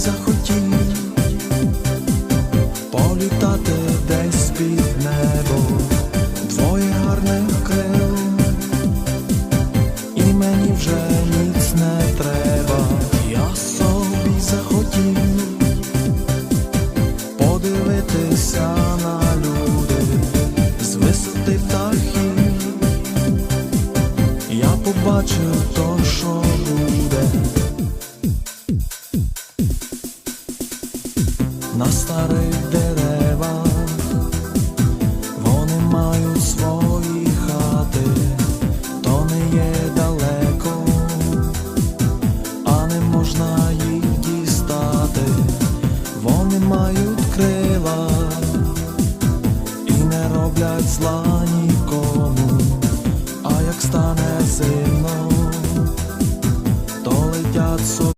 захотів політати десь під небо, двоє гарних крил, і мені вже ніц не треба. Я собі захотів подивитися на люди з птахів. Я побачив то, На старих деревах вони мають свої хати, то не є далеко, а не можна їх дістати. Вони мають крила і не роблять зла нікому. А як стане зимно,